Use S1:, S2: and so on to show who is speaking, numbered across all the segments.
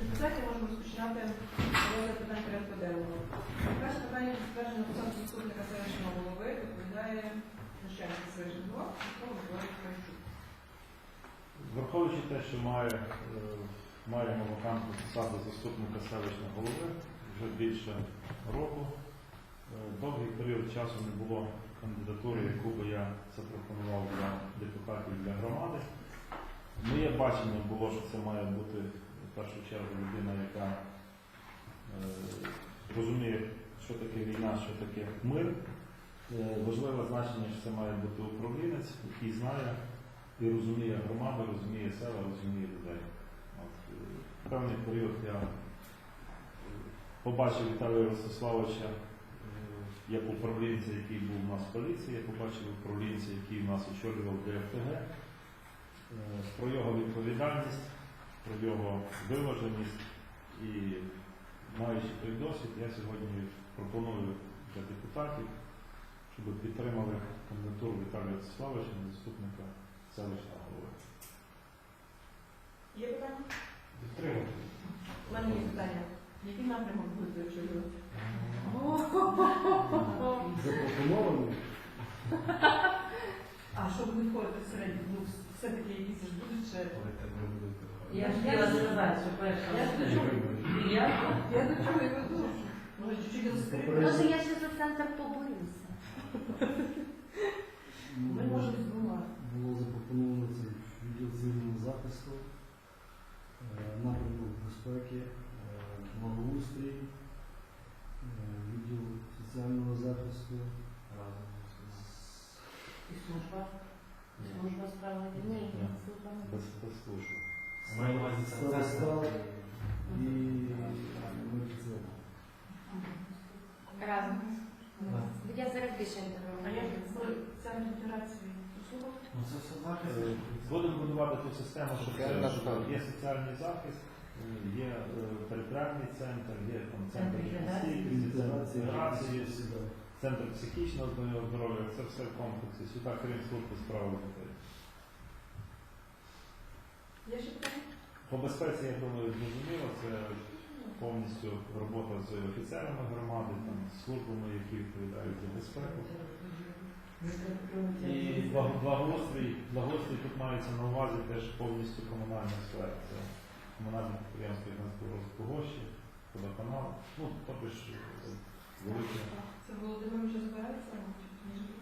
S1: Депутатів можемо розпочинати розгляд питань порядку денного. Перше питання про затвердження посади заступника селищного голови відповідає начальник селищного Микола Кравчук.
S2: Враховуючи те, що має, е, маємо вакантну посаду заступника селищного голови вже більше року, е, довгий період часу не було кандидатури, яку би я запропонував для депутатів для громади. Моє бачення було, що це має бути в першу чергу людина, яка е, розуміє, що таке війна, що таке мир. Е, Важливе значення, що це має бути управлінець, який знає і розуміє громаду, розуміє села, розуміє людей. От, е, певний період я е, побачив Віталія Ростиславовича е, як управлінця, який був у нас в поліції, я побачив управлінця, який у нас очолював ДФТГ, про його відповідальність, про його виваженість і маючи той досвід, я сьогодні пропоную для депутатів, щоб підтримали кандидатуру Віталія Ростиславовича заступника селищного голови.
S1: Є питання?
S2: Підтримати.
S1: У мене є питання. Який напрямок будете очолювати?
S3: Запропонований.
S1: А що буде входити в середньо? Ну, все-таки якісь ж ще.
S4: Я ж хотіла сказати, що перша.
S1: Я до чого? І веду. Може, чуть-чуть розкрити.
S4: Може, я ще за центр побоюся.
S1: Ми можемо збивати.
S3: Було запропоновано це відділ цивільного захисту, е, напрямок безпеки, е, благоустрій, е, відділ соціального захисту. з-
S4: І служба. Служба справи. Ні,
S2: Ні.
S4: служба не
S2: Без, без служби.
S5: Маю на увазі це
S3: Старостат і медицина.
S4: Разом.
S5: Так.
S4: Я зараз більше
S1: А як?
S5: Ну це все захист.
S2: Будемо будувати ту систему, що
S3: Соціальна
S2: це-
S3: сфера.
S2: є соціальний захист, є е, територіальний центр, є там центр
S4: Центр
S2: інтеграції,
S3: сюди.
S2: Центр психічного здоров'я, це все в комплексі. Сюди, крім служби справи дітей.
S1: Є ще питання?
S2: По безпеці, я думаю, зрозуміло, це повністю робота з офіцерами громади, там, з службами, які відповідають за безпеку. І благ- благоустрій, благоустрій тут мається на увазі теж повністю комунальна сфера. Це комунальне підприємство Євгенського гроші, водоканал. Ну, тобто ж е.
S1: Це Володимир вже збирається?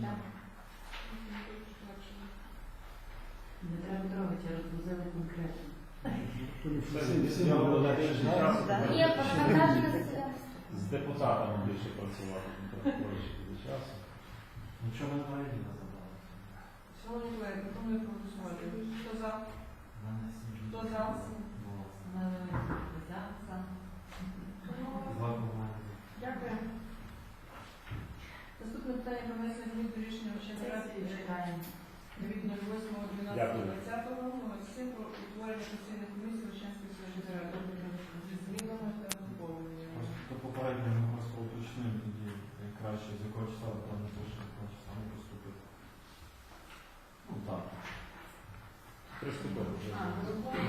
S4: Так. Не треба трогати, конкретно.
S2: Я буду
S3: знаємо.
S4: Ні,
S2: з депутатами більше працювати, не більше часу.
S5: Нічого не має не забрали.
S1: Шановні колеги, пропоную проголосувати. Хто за? Хто за?
S5: Два команди.
S1: Дякую. Наступне питання про внесення змін до рішення Верховної ради від 08.12.20 номер 7 про утворення постійної комісії Верховної ради зі змінами та доповненнями.
S5: Попередньо ми просто уточнили тоді краще, з якого числа там не з якого числа не поступити. Ну так.
S2: Приступили вже.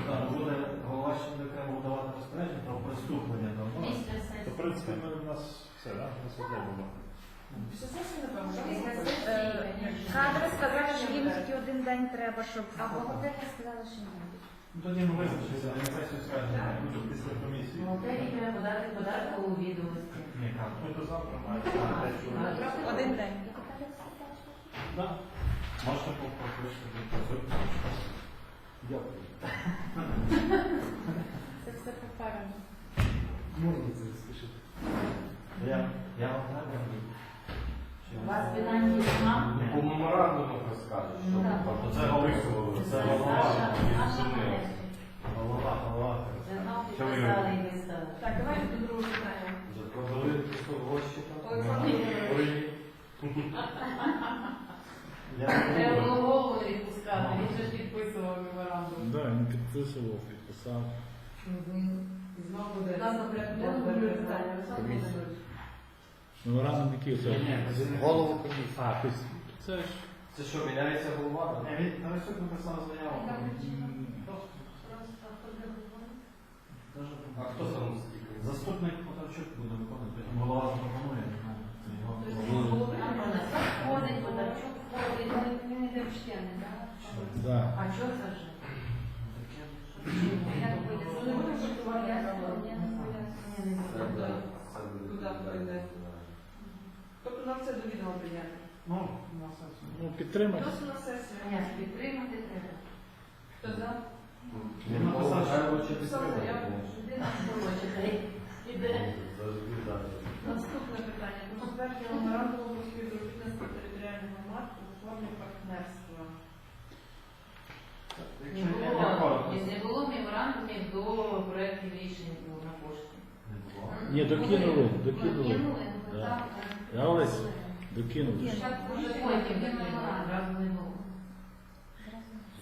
S5: Так, буде голова ще буде окремо давати розпорядження про приступлення до нас.
S2: То, в принципі, ми, у нас все, да? у нас одне було.
S1: Так?
S6: Кадри сказали, що їм тільки один день треба, щоб
S4: А бухгалтерія сказала, що ні.
S5: Ну тоді ми визначимося, на сесію скажемо.
S2: Дуже після комісії.
S4: Бухгалтерії треба подати податкову відомості.
S5: Ні, як?
S2: Ми до завтра маємо те, що
S4: А,
S6: Один день.
S5: Да. Можете попросити до
S3: Дякую.
S6: це все попереду.
S3: Можна це розпишити?
S5: Я, я вам не.
S4: У вас питань нема?
S7: По меморандуму розкажеш, що
S4: Так.
S7: тобто це голосували, це голова,
S4: Наша- мережа.
S5: Голова, голова.
S4: Це знов
S7: Що ви
S4: підписали і виставили.
S1: Так, давайте до другого питання.
S7: Продали гроші
S1: Олександр Володимирович.
S5: Я
S4: Треба було голову не відпускати, він же ж підписував меморандум.
S8: Да, він підписував, підписав.
S4: Знову буде.
S1: У нас на порядку денному друге питання. Олександр Володимирович.
S8: Меморандум який це?
S7: Голову комісії.
S8: А, тобто це ж
S7: Це що, міняється голова?
S5: Ні, він на висок написав заяву.
S7: А хто стільки?
S5: Заступник Потарчук буде виконувати, голова запропонує. ну,
S1: Тобто.
S4: Ходить, Бондарчук ходить, він він іде в так? А чого це ж?
S1: Тобто нам це до відома прийняти.
S5: Ну, на сесію.
S8: Ну, підтримати.
S1: Просто на сесію.
S4: Ні, підтримати треба.
S1: Хто за?
S5: Він написав, що-
S7: підтримати?
S4: Людина хоче, іде.
S1: Наступне питання. Про затвердження меморандуму про співробітництво територіальних громад у формі партнерства.
S5: Якщо коротко.
S4: не було меморандумів до проєктів рішень на.
S5: Не було.
S8: Ні, докинули, докинули.
S4: Докинули, ну, так.
S8: Я Олесь, Докинули.
S4: Спочатку вже потім одразу не було.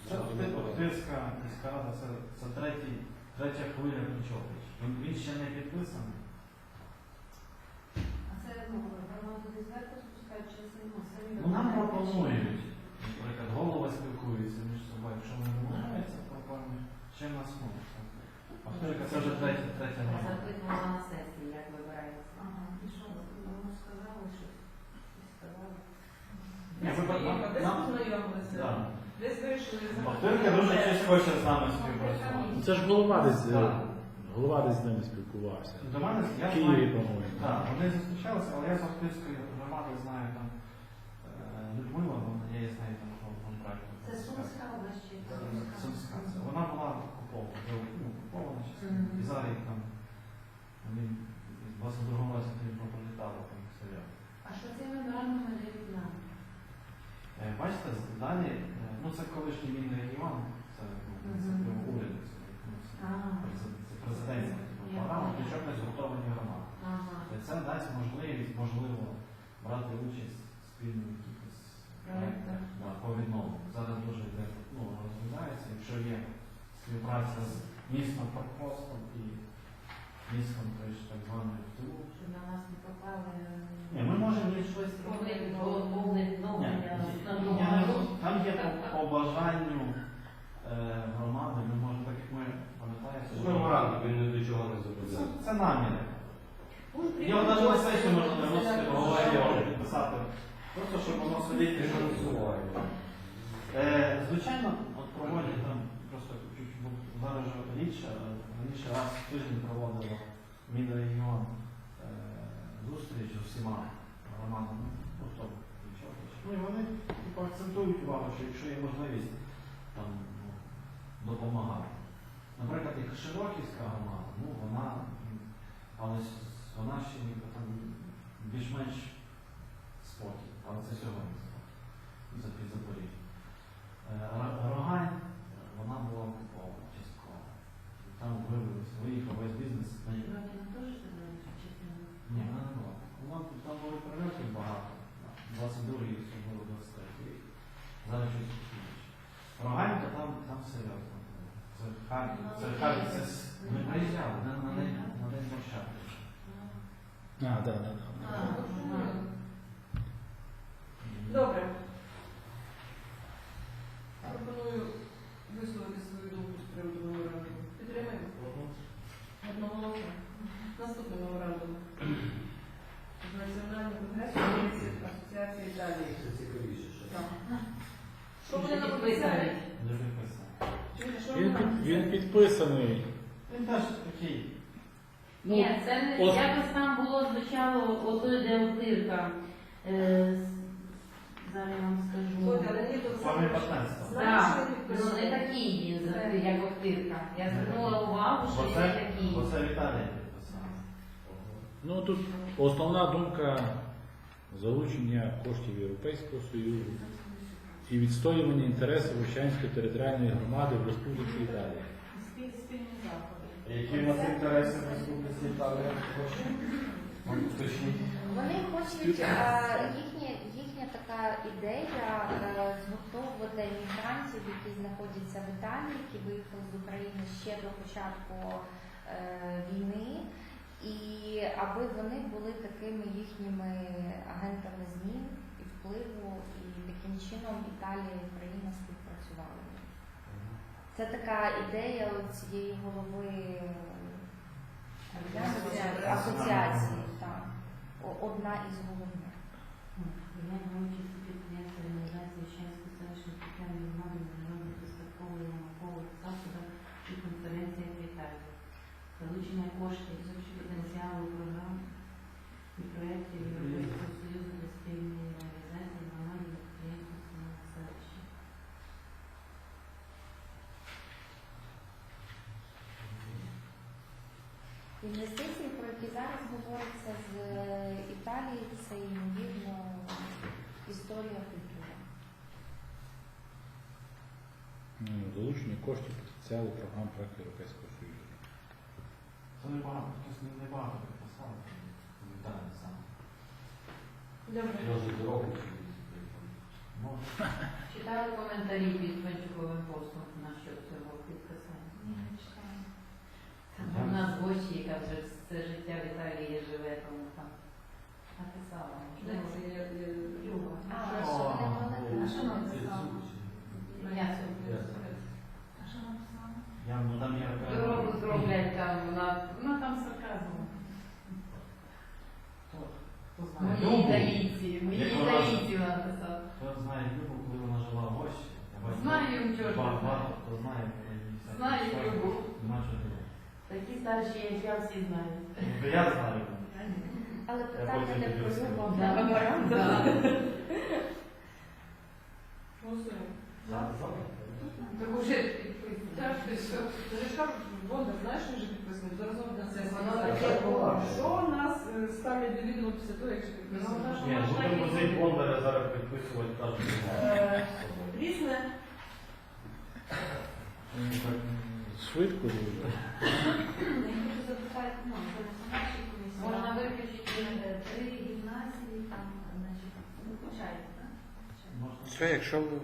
S5: Це Охтирська міська рада, це, це третій, третя хвиля Кличович. Він, він ще не підписаний.
S4: А це ну, громаду буде зверху спускають чи ну, самі
S5: Ну нам пропонують, наприклад, голова спілкується між собою, якщо не домовляється проблеми, ще в нас можуть. Охтирка це вже третя, третя
S4: Я
S5: громада.
S4: запитувала на сесії, як вибирається. Ага, і що? Ну, сказали щось. Щось сказали.
S5: Ні, ви б- нам-
S1: Десь
S5: нам-
S1: познайомилися.
S5: Да.
S1: Десь вирішили.
S5: Охтирка дуже щось хоче з нами співпрацювати.
S8: Це ж голова десь, е,
S5: Так.
S8: голова десь з ними спілкувався.
S5: До мене я
S8: В Києві,
S5: знаю.
S8: по-моєму.
S5: Так, вони зустрічалися, але я з Охтирської громади знаю там е, Людмила, вона я її знаю там по контракту.
S4: Це Сумська область чи
S5: Сумська. Це Вона була окупована, ну, окупована частина.
S4: Мгм.
S5: І зараз їх там вони в 22 році тоді пролітали там серйозно.
S4: А що ці меморандуми дають нам?
S5: Е, Бачите, з- далі, е, ну це колишній мінний регіон, це це уряд, це, це,
S4: А,
S5: прези- це президентська програма, не згуртовані громади. Це дасть можливість, можливо, брати участь спільно в якихось по відновленню. Зараз дуже ну, розглядається, якщо є співпраця з містом Паркостом і містом так званою ТУ.
S4: Щоб на нас не попали.
S5: Ні, ми можемо
S4: щось
S5: Там є по, бажанню е, громади, ми можемо, так як ми пам'ятаєте,
S7: Це меморандум, він ні до чого не
S5: це,
S7: зобов'язаний.
S5: це наміри. Його навіть на сесію можна виносити, говорити, підписати. Просто щоб воно собі
S7: Він голосуває.
S5: Е, Звичайно, от проводять там просто зараз же рідше, е, раніше раз в тиждень проводило Мінрегіон е, зустріч з усіма громадами, ну нічого. Ну і вони типу, акцентують увагу, що якщо є можливість там ну, допомагати. Наприклад, як Широківська громада, ну вона, але вона ще більш-менш спокій, але це сьогодні спокій. За під Запоріжжя. Е, Рогань, вона була окупована частково. Там вивелися, виїхав весь бізнес. Ні, вона не була. Там були прильотів багато. 22 рік, було 23 рік. Зараз щось інше. Рогань, то там, там серйозно. Ми приїжджали на, на день, на.
S8: А, да, да, да.
S4: А, ага.
S1: Добре. Пропоную висловити свою думку з приводу меморандуму. Підтримаємо? Одноголосно. Наступний меморандум. З Національним конгресом Українських асоціацій Італії.
S7: Це цікавіше. що.
S1: Так. Що вони нам
S4: Підписаний.
S1: обіцяють?
S5: Не підписано.
S1: Чуєте, що
S8: Він,
S1: вони нам
S8: під- він підписаний.
S5: Він теж такий.
S8: Ну,
S4: Ні, це не
S8: ос-
S4: якось там було звучало ото де Охтирка. Е, з- Зараз я вам скажу. Так, ну не такий він,
S1: Це-
S4: як Охтирка. Я звернула увагу, що він не такий.
S5: Оце Віталій підписав.
S8: ну тут основна думка залучення коштів Європейського Союзу і відстоювання інтересів Вощанської територіальної громади в Республіці Італія.
S4: Спіль- Спільні заходи.
S7: Які в нас інтереси в Республіці Італія?
S6: Вони хочуть е, їхня, їхня така ідея е, згуртовувати мігрантів, які знаходяться в Італії, які виїхали з України ще до початку е, війни, і аби вони були такими їхніми агентами змін і впливу, і таким чином Італія і Україна співпрацювали. Це така ідея от цієї голови е, Асоціації, асоціації, так. Одна із головних.
S4: Прийняття участі підприємства реалізації Вещанської селищної спеціальної громади міжнародних безпекових наукових заходах і конференціях в Італії. Залучення коштів з общого потенціалу програм і проєктів Європейського Союзу для спільної реалізації громади підприємства самого селища.
S6: Інвестиції, про які зараз говориться з Італії, це ймовірно історія культури.
S8: Ну, Залучення коштів потенціалу програм проекту Європейського Союзу.
S5: Це небагато, хтось небагато. Вітаю сам.
S1: Добре.
S4: Читали коментарі під Панчуковим постом насчет цього підписання? У нас гості, яка вже все життя в Італії живе, тому там написала.
S6: А, що вони
S1: А що нам писала?
S4: М'ясо.
S1: А що нам писала?
S5: Я, ну там є
S4: Дорогу зроблять там, вона, ну там сарказм.
S5: Хто, хто знає?
S4: Мої
S5: Любу?
S4: італійці, мої італійці вона писала.
S5: Хто знає Любу, коли вона жила в бачу,
S4: Знаю, чого знаю.
S5: всякі
S4: Знаю. Любу. Такі старші, як я, всі знають.
S5: Ну, Я знаю.
S6: Але питання не про
S5: розкажу.
S6: А про меморандум.
S1: Голосуємо.
S4: Так уже підписано.
S1: Що? Бондар, знаєш, він вже підписаний, зараз на сесії.
S4: Воно
S1: Таке
S7: таке
S1: було.
S7: було.
S1: Що нас е, ставлять до відома після того, якщо підписано?
S7: Ні, будемо цей Бондаря зараз підписувати
S1: Е, Різне.
S8: Швидко дуже.
S6: Я хочу запитати, ну, це не нашій комісії.
S4: Можна виключити е,
S6: три гімназії, там, значить, ну?
S5: Можна.
S8: Все, якщо ви